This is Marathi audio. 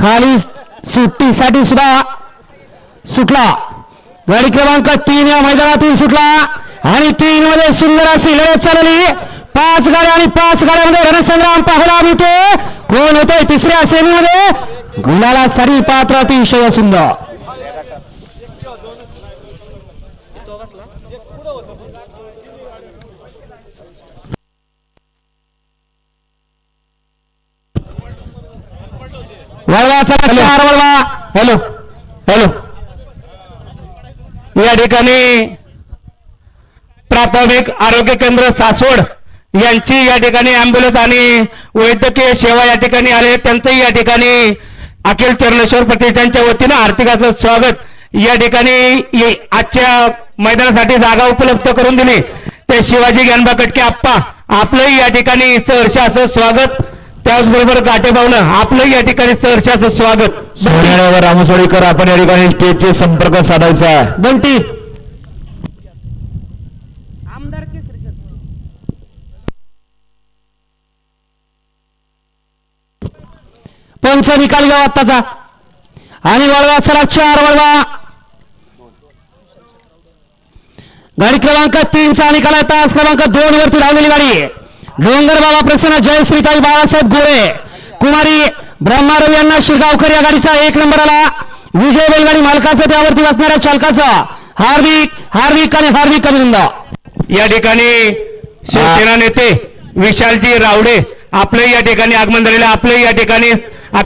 खाली सुट्टीसाठी सुद्धा सुटला. गाडी क्रमांक तीन या मैदानातून सुटला. आणि तीन मध्ये सुंदर अशी लढत चालली. पाच गाड्या आणि पाच गाड्यामध्ये रणसंग्राम पाहायला मिळतो कोण होतोय तिसऱ्या सेमीमध्ये गुलाला सारी पात्र अतिशय सुंदर. चार वळवा. हॅलो. हॅलो. या ठिकाणी प्राथमिक आरोग्य केंद्र सासवड यांची या ठिकाणी अँब्युलन्स आणि वैद्यकीय सेवा या ठिकाणी आले त्यांचंही या ठिकाणी अखिल चरणेश्वर प्रतिष्ठानच्या वतीनं आर्थिक असं स्वागत. या ठिकाणी ये- आजच्या मैदानासाठी जागा उपलब्ध करून दिली. ते शिवाजी ज्ञानबा कटके आप्पा आपलंही या ठिकाणी सहर्ष असं स्वागत. त्याचबरोबर गाठेभावनं आपलंही या ठिकाणी सहर्ष असं स्वागत. सोन्यावर रामसोडीकर आपण या ठिकाणी स्टेजचे संपर्क साधायचा आहे. बंटी. पंच निकाल घ्या आत्ताचा. आणि वळवा चला चार वळवा. गाडी क्रमांक तीनचा निकाल आहे. तास क्रमांक दोन वरती धावलेली गाडी. डोंगर बाबा प्रसन्न जयश्रीताई बाळासाहेब गोळे कुमारी ब्रह्मारव यांना शिरगावकर या गाडीचा एक नंबर आला. विजय बैलगाडी मालकाचं त्यावरती बसणाऱ्या चालकाचा. हार्दिक हार्दिक आणि हार्दिक अभिनंदन. या ठिकाणी शिवसेना नेते विशालजी रावडे आपले या ठिकाणी आगमन झालेले आपले या ठिकाणी